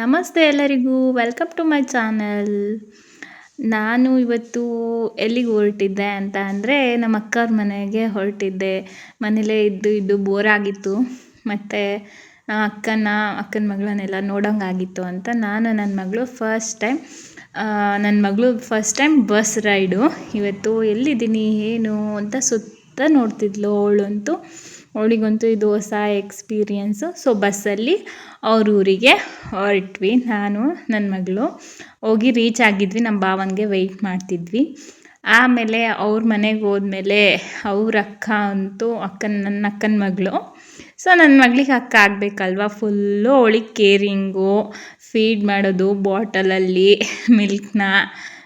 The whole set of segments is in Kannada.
ನಮಸ್ತೆ ಎಲ್ಲರಿಗೂ ವೆಲ್ಕಮ್ ಟು ಮೈ ಚಾನಲ್ ನಾನು ಇವತ್ತು ಎಲ್ಲಿಗೆ ಹೊರಟಿದ್ದೆ ಅಂತ ಅಂದರೆ ನಮ್ಮ ಅಕ್ಕವ್ರ ಮನೆಗೆ ಹೊರಟಿದ್ದೆ. ಮನೇಲೇ ಇದ್ದು ಇದ್ದು ಬೋರ್ ಆಗಿತ್ತು. ಮತ್ತು ಅಕ್ಕನ ಅಕ್ಕನ ಮಗಳನ್ನೆಲ್ಲ ನೋಡೋಂಗಾಗಿತ್ತು ಅಂತ ನಾನು ನನ್ನ ಮಗಳು ಫಸ್ಟ್ ಟೈಮ್ ನನ್ನ ಮಗಳು ಫಸ್ಟ್ ಟೈಮ್ ಬಸ್ ರೈಡು ಇವತ್ತು ಎಲ್ಲಿದ್ದೀನಿ, ಏನು ಅಂತ ಸುತ್ತ ನೋಡ್ತಿದ್ಲು ಅವಳಂತೂ. ಅವಳಿಗಂತೂ ಇದು ಹೊಸ ಎಕ್ಸ್ಪೀರಿಯೆನ್ಸು ಸೊ ಬಸ್ಸಲ್ಲಿ ಅವ್ರ ಊರಿಗೆ ಹೊರಟ್ವಿ. ನಾನು ನನ್ನ ಮಗಳು. ಹೋಗಿ ರೀಚ್ ಆಗಿದ್ವಿ. ನಮ್ಮ ಭಾವನಿಗೆ ವೆಯ್ಟ್ ಮಾಡ್ತಿದ್ವಿ. ಆಮೇಲೆ ಅವ್ರ ಮನೆಗೆ ಹೋದ್ಮೇಲೆ ಅವ್ರ ಅಕ್ಕ ಅಂತೂ ಅಕ್ಕನ ನನ್ನ ಅಕ್ಕನ ಮಗಳು. ಸೊ ನನ್ನ ಮಗಳಿಗೆ ಅಕ್ಕ ಆಗಬೇಕಲ್ವ? ಫುಲ್ಲು ಅವಳಿಗೆ ಕೇರಿಂಗು ಫೀಡ್ ಮಾಡೋದು, ಬಾಟಲಲ್ಲಿ ಮಿಲ್ಕ್ನ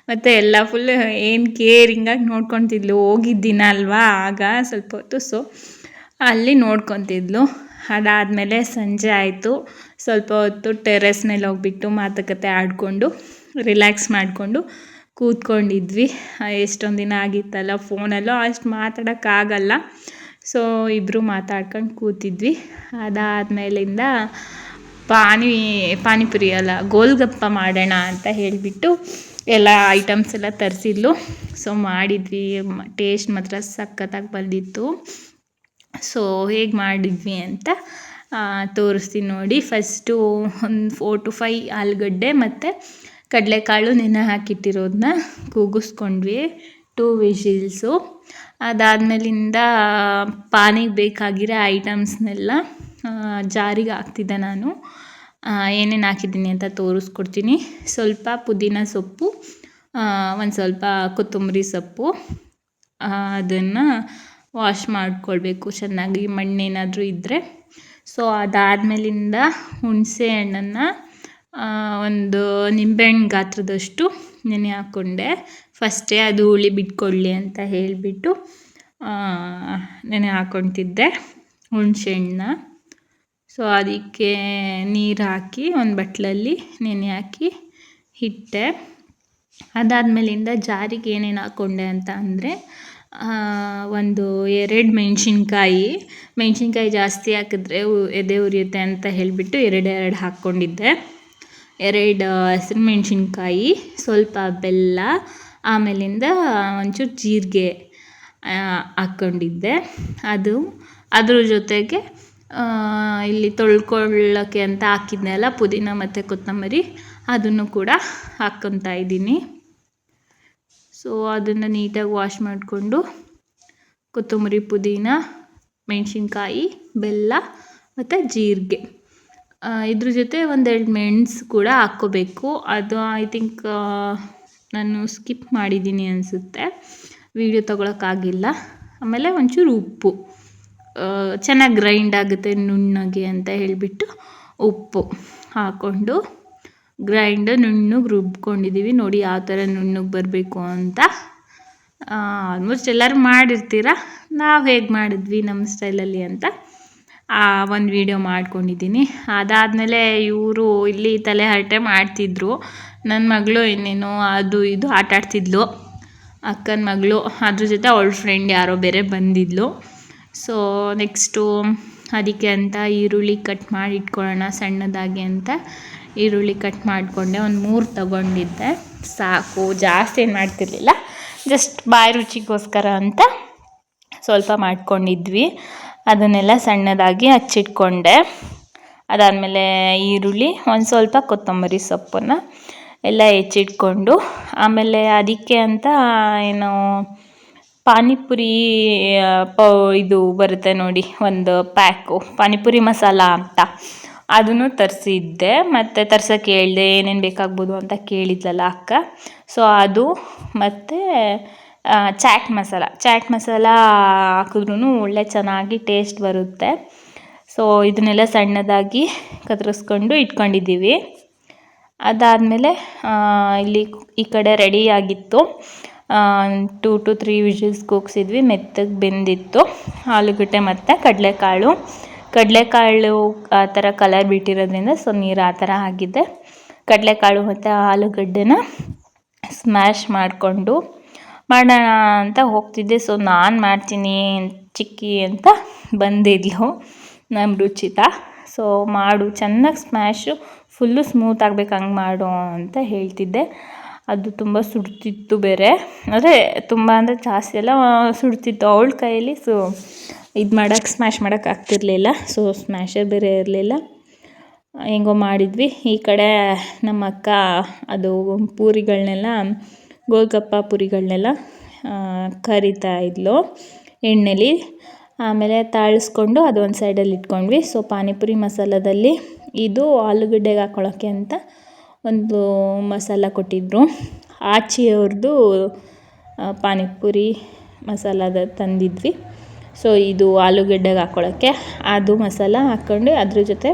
ಮತ್ತು ಎಲ್ಲ ಫುಲ್ ಏನು ಕೇರಿಂಗಾಗಿ ನೋಡ್ಕೊತಿದ್ಲು? ಹೋಗಿದ್ದಿನ ಅಲ್ವಾ? ಆಗ ಸ್ವಲ್ಪ ಹೊತ್ತು. ಸೊ ಅಲ್ಲಿ ನೋಡ್ಕೊತಿದ್ಲು. ಅದಾದಮೇಲೆ ಸಂಜೆ ಆಯಿತು. ಸ್ವಲ್ಪ ಹೊತ್ತು ಟೆರೆಸ್ ಮೇಲೆ ಹೋಗ್ಬಿಟ್ಟು ಮಾತುಕತೆ ಆಡಿಕೊಂಡು, ರಿಲ್ಯಾಕ್ಸ್ ಮಾಡಿಕೊಂಡು ಕೂತ್ಕೊಂಡಿದ್ವಿ. ಎಷ್ಟೊಂದು ದಿನ ಆಗಿತ್ತಲ್ಲ, ಫೋನಲ್ಲೂ ಅಷ್ಟು ಮಾತಾಡೋಕ್ಕಾಗಲ್ಲ. ಸೊ ಇಬ್ಬರು ಮಾತಾಡ್ಕೊಂಡು ಕೂತಿದ್ವಿ. ಅದಾದಮೇಲಿಂದ ಪಾನಿ, ಪಾನಿಪುರಿ ಅಲ್ಲ, ಗೋಲ್ಗಪ್ಪ ಮಾಡೋಣ ಅಂತ ಹೇಳಿಬಿಟ್ಟು ಎಲ್ಲ ಐಟಮ್ಸ್ ಎಲ್ಲ ತರಿಸಿದ್ಲು. ಸೊ ಮಾಡಿದ್ವಿ. ಟೇಸ್ಟ್ ಮಾತ್ರ ಸಖತ್ತಾಗಿ ಬಂದಿತ್ತು. ಸೊ ಹೇಗೆ ಮಾಡಿದ್ವಿ ಅಂತ ತೋರಿಸ್ತೀನಿ ನೋಡಿ. ಫಸ್ಟು ಒಂದು ಫೋರ್ ಟು ಫೈ ಆಲೂಗಡ್ಡೆ ಮತ್ತು ಕಡಲೆಕಾಳು ನೆನೆ ಹಾಕಿಟ್ಟಿರೋದನ್ನ ಕೂಗಿಸ್ಕೊಂಡ್ವಿ. ಟೂ ವಿಶಿಲ್ಸು ಅದಾದಮೇಲಿಂದ ಪಾನಿಗೆ ಬೇಕಾಗಿರೋ ಐಟಮ್ಸ್ನೆಲ್ಲ ಜಾರಿಗೆ ಹಾಕ್ತಿದ್ದೆ ನಾನು. ಏನೇನು ಹಾಕಿದ್ದೀನಿ ಅಂತ ತೋರಿಸ್ಕೊಡ್ತೀನಿ. ಸ್ವಲ್ಪ ಪುದೀನ ಸೊಪ್ಪು ಒಂದು ಸ್ವಲ್ಪ ಕೊತ್ತಂಬರಿ ಸೊಪ್ಪು ಅದನ್ನು ವಾಶ್ ಮಾಡಿಕೊಳ್ಬೇಕು. ಚೆನ್ನಾಗಿ ಮಣ್ಣೇನಾದರೂ ಇದ್ದರೆ ಸೊ ಅದಾದಮೇಲಿಂದ ಹುಣಸೆ ಹಣ್ಣನ್ನು ಒಂದು ನಿಂಬೆಹಣ್ಣು ಗಾತ್ರದಷ್ಟು ನೆನೆ ಹಾಕ್ಕೊಂಡೆ ಫಸ್ಟೇ ಅದು ಹುಳಿ ಬಿಟ್ಕೊಳ್ಳಿ ಅಂತ ಹೇಳಿಬಿಟ್ಟು ನೆನೆ ಹಾಕ್ಕೊತಿದ್ದೆ ಹುಣಸೆ ಹಣ್ಣನ್ನ ಸೊ ಅದಕ್ಕೆ ನೀರು ಹಾಕಿ ಒಂದು ಬಟ್ಲಲ್ಲಿ ನೆನೆ ಹಾಕಿ ಇಟ್ಟೆ ಅದಾದಮೇಲಿಂದ ಜಾರಿಗೆ ಏನೇನು ಹಾಕ್ಕೊಂಡೆ ಅಂತ ಅಂದರೆ ಒಂದು ಎರಡು ಮೆಣಸಿನ್ಕಾಯಿ. ಮೆಣಸಿನ್ಕಾಯಿ ಜಾಸ್ತಿ ಹಾಕಿದ್ರೆ ಎದೆ ಉರಿಯುತ್ತೆ ಅಂತ ಹೇಳಿಬಿಟ್ಟು ಎರಡು ಎರಡು ಹಾಕ್ಕೊಂಡಿದ್ದೆ. ಎರಡು ಹಸಿರು ಮೆಣಸಿನ್ಕಾಯಿ, ಸ್ವಲ್ಪ ಬೆಲ್ಲ, ಆಮೇಲಿಂದ ಒಂಚೂರು ಜೀರಿಗೆ ಹಾಕ್ಕೊಂಡಿದ್ದೆ. ಅದು, ಅದ್ರ ಜೊತೆಗೆ ಇಲ್ಲಿ ತೊಳ್ಕೊಳ್ಳೋಕ್ಕೆ ಅಂತ ಹಾಕಿದ್ನಲ್ಲ, ಪುದೀನ ಮತ್ತು ಕೊತ್ತಂಬರಿ, ಅದನ್ನು ಕೂಡ ಹಾಕ್ಕೊತಾ ಇದ್ದೀನಿ. ಸೊ ಅದನ್ನು ನೀಟಾಗಿ ವಾಶ್ ಮಾಡಿಕೊಂಡು ಕೊತ್ತಂಬರಿ ಪುದೀನ, ಮೆಣಸಿನ್ಕಾಯಿ, ಬೆಲ್ಲ ಮತ್ತು ಜೀರಿಗೆ. ಇದ್ರ ಜೊತೆ ಒಂದೆರಡು ಮೆಣಸು ಕೂಡ ಹಾಕ್ಕೋಬೇಕು. ಅದು ಐ ಥಿಂಕ್ ನಾನು ಸ್ಕಿಪ್ ಮಾಡಿದ್ದೀನಿ ಅನಿಸುತ್ತೆ. ವೀಡಿಯೋ ತೊಗೊಳಕ್ಕಾಗಿಲ್ಲ ಆಮೇಲೆ ಒಂಚೂರು ಉಪ್ಪು. ಚೆನ್ನಾಗಿ ಗ್ರೈಂಡ್ ಆಗುತ್ತೆ ನುಣ್ಣಗೆ ಅಂತ ಹೇಳಿಬಿಟ್ಟು ಉಪ್ಪು ಹಾಕ್ಕೊಂಡು ಗ್ರೈಂಡ್ ನುಣ್ಣಗೆ ರುಬ್ಕೊಂಡಿದ್ದೀವಿ ನೋಡಿ ಯಾವ ಥರ ನುಣ್ಣಗೆ ಬರಬೇಕು ಅಂತ. ಆಲ್ಮೋಸ್ಟ್ ಎಲ್ಲರೂ ಮಾಡಿರ್ತೀರ? ನಾವು ಹೇಗೆ ಮಾಡಿದ್ವಿ ನಮ್ಮ ಸ್ಟೈಲಲ್ಲಿ ಅಂತ ಆ ಒಂದು ವಿಡಿಯೋ ಮಾಡ್ಕೊಂಡಿದ್ದೀನಿ ಅದಾದಮೇಲೆ ಇವರು ಇಲ್ಲಿ ತಲೆ ಹರಟೆ ಮಾಡ್ತಿದ್ರು. ನನ್ನ ಮಗಳು ಇನ್ನೇನು ಅದು ಇದು ಆಟ ಆಡ್ತಿದ್ಲು. ಅಕ್ಕನ ಮಗಳು, ಅದ್ರ ಜೊತೆ ಅವಳ ಫ್ರೆಂಡ್ ಯಾರೋ ಬೇರೆ ಬಂದಿದ್ಲು. ಸೊ ನೆಕ್ಸ್ಟು ಅದಕ್ಕೆ ಅಂತ ಈರುಳ್ಳಿ ಕಟ್ ಮಾಡಿ ಇಟ್ಕೊಳ್ಳೋಣ ಸಣ್ಣದಾಗಿ ಅಂತ ಈರುಳ್ಳಿ ಕಟ್ ಮಾಡಿಕೊಂಡೆ, ಒಂದು ಮೂರು ತಗೊಂಡಿದ್ದೆ. ಸಾಕು, ಜಾಸ್ತಿ ಏನು ಮಾಡ್ತಿರ್ಲಿಲ್ಲ. ಜಸ್ಟ್ ಬಾಯಿ ರುಚಿಗೋಸ್ಕರ ಅಂತ ಸ್ವಲ್ಪ ಮಾಡ್ಕೊಂಡಿದ್ವಿ. ಅದನ್ನೆಲ್ಲ ಸಣ್ಣದಾಗಿ ಹಚ್ಚಿಟ್ಕೊಂಡೆ. ಅದಾದಮೇಲೆ ಈರುಳ್ಳಿ, ಒಂದು ಸ್ವಲ್ಪ ಕೊತ್ತಂಬರಿ ಸೊಪ್ಪನ್ನು ಎಲ್ಲ ಹೆಚ್ಚಿಟ್ಕೊಂಡು, ಆಮೇಲೆ ಅದಕ್ಕೆ ಅಂತ ಏನು ಪಾನಿಪುರಿ ಪೌ, ಇದು ಬರುತ್ತೆ ನೋಡಿ, ಒಂದು ಪ್ಯಾಕು, ಪಾನಿಪುರಿ ಮಸಾಲ ಅಂತ. ಅದನ್ನು ತರಿಸಿದ್ದೆ, ಮತ್ತು ತರ್ಸೋಕ್ಕೆ ಹೇಳಿದೆ, ಏನೇನು ಬೇಕಾಗ್ಬೋದು ಅಂತ ಕೇಳಿದ್ಲಲ್ಲ ಅಕ್ಕ. ಸೊ ಅದು, ಮತ್ತು ಚಾಟ್ ಮಸಾಲ. ಚಾಟ್ ಮಸಾಲ ಹಾಕಿದ್ರೂ ಒಳ್ಳೆ ಚೆನ್ನಾಗಿ ಟೇಸ್ಟ್ ಬರುತ್ತೆ. ಸೊ ಇದನ್ನೆಲ್ಲ ಸಣ್ಣದಾಗಿ ಕತ್ತರಿಸ್ಕೊಂಡು ಇಟ್ಕೊಂಡಿದ್ದೀವಿ. ಅದಾದಮೇಲೆ ಇಲ್ಲಿ ಈ ಕಡೆ ರೆಡಿಯಾಗಿತ್ತು ಟೂ ಟು ತ್ರೀ ವಿಷಸ್ ಕೂಗ್ಸಿದ್ವಿ ಮೆತ್ತಗೆ ಬೆಂದಿತ್ತು. ಆಲೂಗಡ್ಡೆ ಮತ್ತು ಕಡಲೆಕಾಳು. ಕಡಲೆಕಾಳು ಆ ಥರ ಕಲರ್ ಬಿಟ್ಟಿರೋದ್ರಿಂದ ಸೊ ನೀರು ಆ ಥರ ಆಗಿದೆ ಕಡಲೆಕಾಳು ಮತ್ತು ಆಲೂಗಡ್ಡೆನ ಸ್ಮ್ಯಾಶ್ ಮಾಡಿಕೊಂಡು ಮಾಡೋಣ ಅಂತ ಹೋಗ್ತಿದ್ದೆ. ಸೊ ನಾನು ಮಾಡ್ತೀನಿ ಚಿಕ್ಕಿ ಅಂತ ಬಂದಿದ್ಲು ನಮ್ಮ ರುಚಿತ. ಸೊ ಮಾಡು, ಚೆನ್ನಾಗಿ ಸ್ಮ್ಯಾಶು ಫುಲ್ಲು ಸ್ಮೂತ್ ಆಗ್ಬೇಕು ಹಂಗೆ ಮಾಡು ಅಂತ ಹೇಳ್ತಿದ್ದೆ. ಅದು ತುಂಬ ಸುಡ್ತಿತ್ತು ಬೇರೆ. ಅಂದರೆ ತುಂಬ ಅಂದರೆ ಜಾಸ್ತಿ ಎಲ್ಲ ಸುಡ್ತಿತ್ತು ಅವಳ ಕೈಯಲ್ಲಿ. ಸೊ ಇದು ಮಾಡೋಕ್ಕೆ ಸ್ಮ್ಯಾಶ್ ಮಾಡೋಕ್ಕೆ ಆಗ್ತಿರಲಿಲ್ಲ. ಸೊ ಸ್ಮ್ಯಾಶರ್ ಬೇರೆ ಇರಲಿಲ್ಲ. ಹೆಂಗೋ ಮಾಡಿದ್ವಿ. ಈ ಕಡೆ ನಮ್ಮ ಅಕ್ಕ ಅದು ಪೂರಿಗಳನ್ನೆಲ್ಲ ಗೋಲ್ಗಪ್ಪ ಪೂರಿಗಳನ್ನೆಲ್ಲ ಕರಿತಾ ಇದ್ಲು ಎಣ್ಣೆಲಿ. ಆಮೇಲೆ ತಾಳಿಸ್ಕೊಂಡು ಅದು ಒಂದು ಸೈಡಲ್ಲಿ ಇಟ್ಕೊಂಡ್ವಿ. ಸೊ ಪಾನಿಪುರಿ ಮಸಾಲದಲ್ಲಿ ಇದು ಆಲೂಗಡ್ಡೆಗೆ ಹಾಕೊಳ್ಳೋಕ್ಕೆ ಅಂತ ಒಂದು ಮಸಾಲ ಕೊಟ್ಟಿದ್ದರು ಆಚಿಯವ್ರದ್ದು ಪಾನಿಪುರಿ ಮಸಾಲದ ತಂದಿದ್ವಿ. ಸೊ ಇದು ಆಲೂಗಡ್ಡೆಗೆ ಹಾಕ್ಕೊಳ್ಳೋಕ್ಕೆ ಅದು ಮಸಾಲ ಹಾಕ್ಕೊಂಡು ಅದ್ರ ಜೊತೆ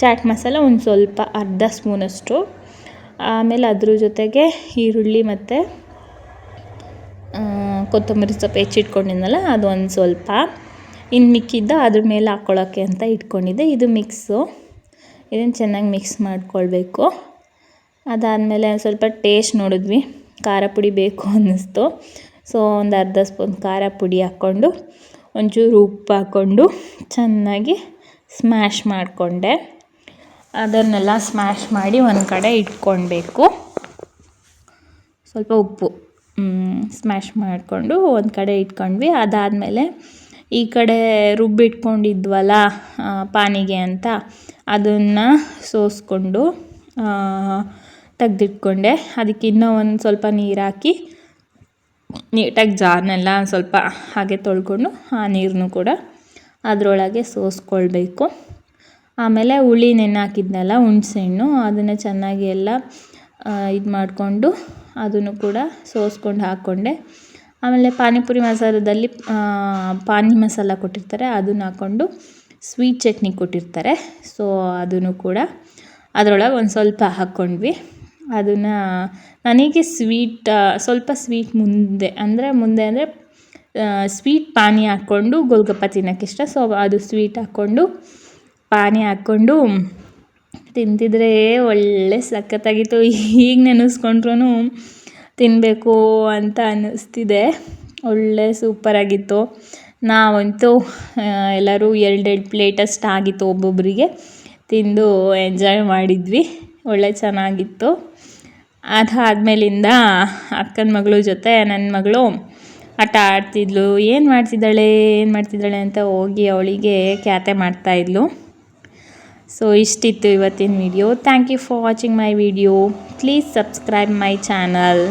ಚಾಟ್ ಮಸಾಲ ಒಂದು ಸ್ವಲ್ಪ ಅರ್ಧ ಸ್ಪೂನಷ್ಟು. ಆಮೇಲೆ ಅದ್ರ ಜೊತೆಗೆ ಈರುಳ್ಳಿ ಮತ್ತು ಕೊತ್ತಂಬರಿ ಸೊಪ್ಪು ಹೆಚ್ಚಿಟ್ಕೊಂಡಿದ್ನಲ್ಲ ಅದು ಒಂದು ಸ್ವಲ್ಪ. ಇನ್ನು ಮಿಕ್ಕಿದ್ದ ಅದ್ರ ಮೇಲೆ ಹಾಕ್ಕೊಳ್ಳೋಕ್ಕೆ ಅಂತ ಇಟ್ಕೊಂಡಿದ್ದೆ. ಇದು ಮಿಕ್ಸು. ಇದನ್ನು ಚೆನ್ನಾಗಿ ಮಿಕ್ಸ್ ಮಾಡಿಕೊಳ್ಬೇಕು. ಅದಾದಮೇಲೆ ಸ್ವಲ್ಪ ಟೇಸ್ಟ್ ನೋಡಿದ್ವಿ. ಖಾರ ಪುಡಿ ಬೇಕು ಅನ್ನಿಸ್ತು. ಸೊ ಒಂದು ಅರ್ಧ ಸ್ಪೂನ್ ಖಾರ ಪುಡಿ ಹಾಕ್ಕೊಂಡು ಒಂಚೂರು ಉಪ್ಪು ಹಾಕ್ಕೊಂಡು ಚೆನ್ನಾಗಿ ಸ್ಮ್ಯಾಶ್ ಮಾಡಿಕೊಂಡೆ. ಅದನ್ನೆಲ್ಲ ಸ್ಮ್ಯಾಶ್ ಮಾಡಿ ಒಂದು ಕಡೆ ಇಟ್ಕೊಳ್ಬೇಕು. ಸ್ವಲ್ಪ ಉಪ್ಪು ಸ್ಮ್ಯಾಶ್ ಮಾಡಿಕೊಂಡು ಒಂದು ಕಡೆ ಇಟ್ಕೊಂಡ್ವಿ. ಅದಾದಮೇಲೆ ಈ ಕಡೆ ರುಬ್ಬಿಟ್ಕೊಂಡಿದ್ವಲ್ಲ ಪಾನಿಗೆ ಅಂತ, ಅದನ್ನು ಸೋಸ್ಕೊಂಡು ತೆಗೆದಿಟ್ಕೊಂಡೆ. ಅದಕ್ಕೆ ಇನ್ನೂ ಒಂದು ಸ್ವಲ್ಪ ನೀರು ಹಾಕಿ ನೀಟಾಗಿ ಜಾರ್ನೆಲ್ಲ ಸ್ವಲ್ಪ ಹಾಗೆ ತೊಳ್ಕೊಂಡು ಆ ನೀರನ್ನು ಕೂಡ ಅದರೊಳಗೆ ಸೋಸ್ಕೊಳ್ಬೇಕು. ಆಮೇಲೆ ಹುಳಿ ನೆನೆ ಹಾಕಿದ್ನಲ್ಲ ಹುಣಸೆಹಣ್ಣು, ಅದನ್ನು ಚೆನ್ನಾಗಿ ಎಲ್ಲ ಇದು ಮಾಡಿಕೊಂಡು ಅದನ್ನು ಕೂಡ ಸೋಸ್ಕೊಂಡು ಹಾಕ್ಕೊಂಡೆ. ಆಮೇಲೆ ಪಾನಿಪುರಿ ಮಸಾಲದಲ್ಲಿ ಪಾನಿ ಮಸಾಲ ಕೊಟ್ಟಿರ್ತಾರೆ, ಅದನ್ನು ಹಾಕ್ಕೊಂಡು ಸ್ವೀಟ್ ಚಟ್ನಿ ಕೊಟ್ಟಿರ್ತಾರೆ. ಸೊ ಅದನ್ನು ಕೂಡ ಅದರೊಳಗೆ ಒಂದು ಸ್ವಲ್ಪ ಹಾಕ್ಕೊಂಡ್ವಿ. ಅದನ್ನು ನನಗೆ ಸ್ವೀಟ್ ಸ್ವಲ್ಪ ಸ್ವೀಟ್ ಮುಂದೆ, ಅಂದರೆ ಮುಂದೆ ಅಂದರೆ ಸ್ವೀಟ್ ಪಾನಿ ಹಾಕ್ಕೊಂಡು ಗೋಲ್ಗಪ್ಪ ತಿನ್ನೋಕ್ಕೆ ಇಷ್ಟ. ಸೊ ಅದು ಸ್ವೀಟ್ ಹಾಕ್ಕೊಂಡು ಪಾನಿ ಹಾಕ್ಕೊಂಡು ತಿಂತಿದ್ರೆ ಒಳ್ಳೆ ಸಖತ್ತಾಗಿತ್ತು. ಈಗ ನೆನೆಸ್ಕೊಂಡ್ರೂ ತಿನ್ನಬೇಕು ಅಂತ ಅನ್ನಿಸ್ತಿದೆ. ಒಳ್ಳೆ ಸೂಪರಾಗಿತ್ತು ನಾವಂತೂ ಎಲ್ಲರೂ ಎರಡೆರಡು ಪ್ಲೇಟಷ್ಟು ಆಗಿತ್ತು ಒಬ್ಬೊಬ್ಬರಿಗೆ ತಿಂದು ಎಂಜಾಯ್ ಮಾಡಿದ್ವಿ. ಒಳ್ಳೆ ಚೆನ್ನಾಗಿತ್ತು. ಅದಾದ್ಮೇಲಿಂದ ಅಕ್ಕನ ಮಗಳು ಜೊತೆ ನನ್ನ ಮಗಳು ಆಟ ಆಡ್ತಿದ್ಲು. ಏನು ಮಾಡ್ತಿದ್ದಾಳೆ ಏನು ಮಾಡ್ತಿದ್ದಾಳೆ ಅಂತ ಹೋಗಿ ಅವಳಿಗೆ ಕ್ಯಾತೆ ಮಾಡ್ತಾಯಿದ್ಲು ಸೊ ಇಷ್ಟಿತ್ತು ಇವತ್ತಿನ video thank you for watching my video please subscribe my channel